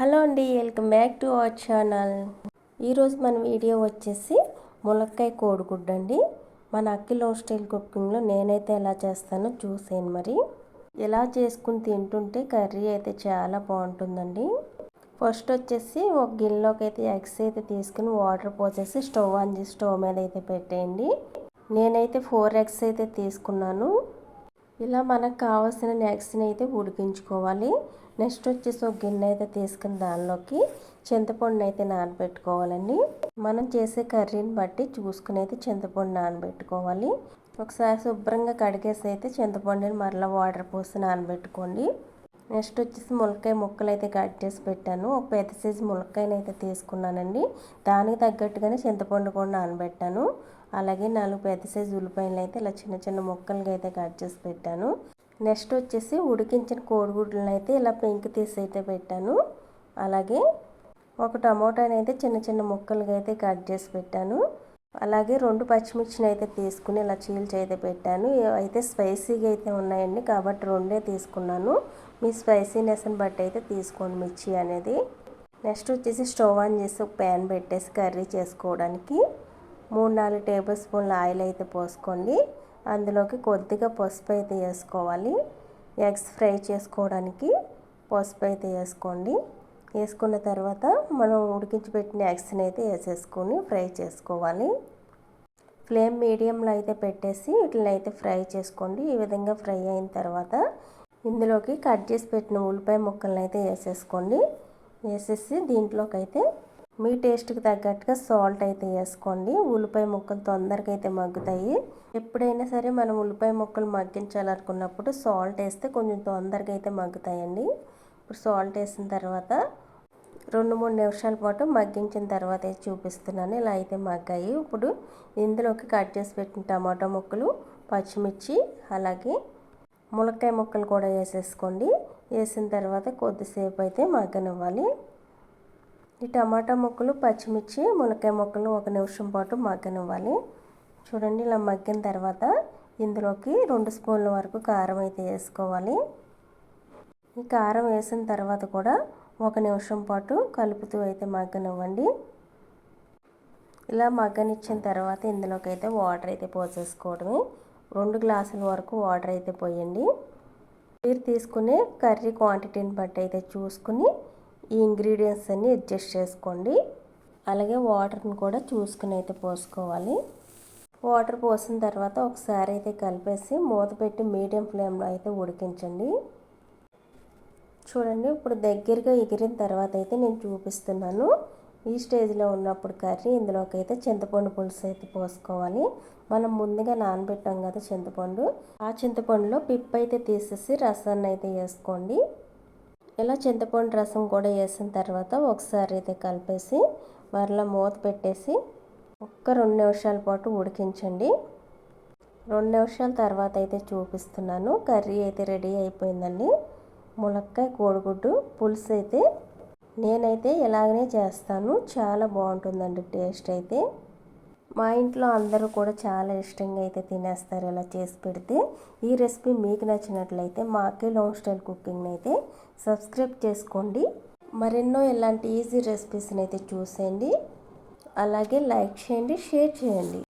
Hello అండి welcome back to our channel. ఈరోజు మన వీడియో వచ్చేసి ములక్కాయ కోడిగుడ్డు అండి మన అక్కిలో స్టైల్ కుకింగ్లో నేనైతే ఎలా చేస్తానో చూసాను మరి. ఎలా చేసుకుని తింటుంటే కర్రీ అయితే చాలా బాగుంటుందండి. ఫస్ట్ వచ్చేసి ఒక గిన్నెలోకి అయితే ఎగ్స్ అయితే తీసుకుని వాటర్ పోసేసి స్టవ్ ఆన్ చేసి స్టవ్ మీద అయితే పెట్టేయండి. నేనైతే ఫోర్ ఎగ్స్ అయితే తీసుకున్నాను. ఇలా మనకు కావాల్సిన నెక్స్ట్ని అయితే ఉడికించుకోవాలి. నెక్స్ట్ వచ్చేసి ఒక గిన్నె అయితే తీసుకుని దానిలోకి చింతపండుని అయితే నానబెట్టుకోవాలండి. మనం చేసే కర్రీని బట్టి చూసుకుని అయితే చింతపండు నానబెట్టుకోవాలి. ఒకసారి శుభ్రంగా కడిగేసి అయితే చింతపండుని మరలా వాటర్ పోసి నానబెట్టుకోండి. నెక్స్ట్ వచ్చేసి ములక్కాయ ముక్కలు అయితే కట్ చేసి పెట్టాను. ఒక పెద్ద సైజు ములక్కాయని అయితే తీసుకున్నానండి. దానికి తగ్గట్టుగానే చింతపండు కూడా నానబెట్టాను. అలాగే నాలుగు పెద్ద సైజు ఉల్లిపాయలు అయితే ఇలా చిన్న చిన్న ముక్కలుగా అయితే కట్ చేసి పెట్టాను. నెక్స్ట్ వచ్చేసి ఉడికించిన కోడిగుడ్లను అయితే ఇలా పెంకి తీసి అయితే పెట్టాను. అలాగే ఒక టమోటాని అయితే చిన్న చిన్న ముక్కలుగా అయితే కట్ చేసి పెట్టాను. అలాగే రెండు పచ్చిమిర్చిని అయితే తీసుకుని ఇలా చీల్చి అయితే పెట్టాను. అయితే స్పైసీగా అయితే ఉన్నాయండి కాబట్టి రెండే తీసుకున్నాను. మీ స్పైసీనెస్ని బట్టి అయితే తీసుకోండి మిర్చి అనేది. నెక్స్ట్ వచ్చేసి స్టవ్ ఆన్ చేసి ఒక ప్యాన్ పెట్టేసి కర్రీ చేసుకోవడానికి మూడు నాలుగు టేబుల్ స్పూన్ల ఆయిల్ అయితే పోసుకోండి. అందులోకి కొద్దిగా పసుపు అయితే వేసుకోవాలి. ఎగ్స్ ఫ్రై చేసుకోవడానికి పసుపు అయితే వేసుకోండి. వేసుకున్న తర్వాత మనం ఉడికించి పెట్టిన ఎగ్స్ని అయితే వేసేసుకొని ఫ్రై చేసుకోవాలి. ఫ్లేమ్ మీడియంలో అయితే పెట్టేసి వీటిని అయితే ఫ్రై చేసుకోండి. ఈ విధంగా ఫ్రై అయిన తర్వాత ఇందులోకి కట్ చేసి పెట్టిన ఉల్లిపాయ ముక్కలను అయితే వేసేసుకోండి. వేసేసి దీంట్లోకి అయితే మీ టేస్ట్కి తగ్గట్టుగా సాల్ట్ అయితే వేసుకోండి. ఉల్లిపాయ ముక్కలు తొందరగా అయితే మగ్గుతాయి. ఎప్పుడైనా సరే మనం ఉల్లిపాయ ముక్కలు మగ్గించాలనుకున్నప్పుడు సాల్ట్ వేస్తే కొంచెం తొందరగా అయితే మగ్గుతాయండి. ఇప్పుడు సాల్ట్ వేసిన తర్వాత రెండు మూడు నిమిషాల పాటు మగ్గించిన తర్వాత చూపిస్తున్నాను. ఇలా అయితే మగ్గాయి. ఇప్పుడు ఇందులోకి కట్ చేసి పెట్టిన టమాటా ముక్కలు పచ్చిమిర్చి అలాగే ములక్కాయ ముక్కలు కూడా వేసేసుకోండి. వేసిన తర్వాత కొద్దిసేపు అయితే మగ్గనివ్వాలి. ఈ టమాటా ముక్కలు పచ్చిమిర్చి ములక్కాయ ముక్కలు ఒక నిమిషం పాటు మగ్గనివ్వాలి. చూడండి ఇలా మగ్గిన తర్వాత ఇందులోకి రెండు స్పూన్ల వరకు కారం అయితే వేసుకోవాలి. ఈ కారం వేసిన తర్వాత కూడా ఒక నిమిషం పాటు కలుపుతూ అయితే మగ్గనివ్వండి. ఇలా మగ్గనిచ్చిన తర్వాత ఇందులోకి అయితే వాటర్ అయితే పోసేసుకోవడమే. రెండు గ్లాసుల వరకు వాటర్ అయితే పోయండి. మీరు తీసుకునే కర్రీ క్వాంటిటీని బట్టి అయితే చూసుకుని ఈ ఇంగ్రీడియంట్స్ అన్నీ అడ్జస్ట్ చేసుకోండి. అలాగే వాటర్ని కూడా చూసుకుని అయితే పోసుకోవాలి. వాటర్ పోసిన తర్వాత ఒకసారి అయితే కలిపేసి మూత పెట్టి మీడియం ఫ్లేమ్లో అయితే ఉడికించండి. చూడండి ఇప్పుడు దగ్గరగా ఎగిరిన తర్వాత అయితే నేను చూపిస్తున్నాను. ఈ స్టేజ్లో ఉన్నప్పుడు కర్రీ ఇందులోకి అయితే చింతపండు పులుసు అయితే పోసుకోవాలి. మనం ముందుగా నానబెట్టాం కదా చింతపండు. ఆ చింతపండులో పిప్ అయితే తీసేసి రసాన్ని అయితే వేసుకోండి. ఇలా చింతపండు రసం కూడా వేసిన తర్వాత ఒకసారి అయితే కలిపేసి మరలా మూత పెట్టేసి ఒక్క రెండు నిమిషాల పాటు ఉడికించండి. రెండు నిమిషాల తర్వాత అయితే చూపిస్తున్నాను. కర్రీ అయితే రెడీ అయిపోయిందండి. ములక్కాయ కోడిగుడ్డు పులుసు అయితే నేనైతే ఇలాగనే చేస్తాను. చాలా బాగుంటుందండి టేస్ట్ అయితే. మా ఇంట్లో అందరూ కూడా చాలా ఇష్టంగా అయితే తినేస్తారు ఇలా చేసి పెడితే. ఈ రెసిపీ మీకు నచ్చినట్లయితే మా అక్కే స్టైల్ కుకింగ్ని అయితే సబ్స్క్రైబ్ చేసుకోండి. మరెన్నో ఇలాంటి ఈజీ రెసిపీస్ని అయితే చూసేయండి. అలాగే లైక్ చేయండి షేర్ చేయండి.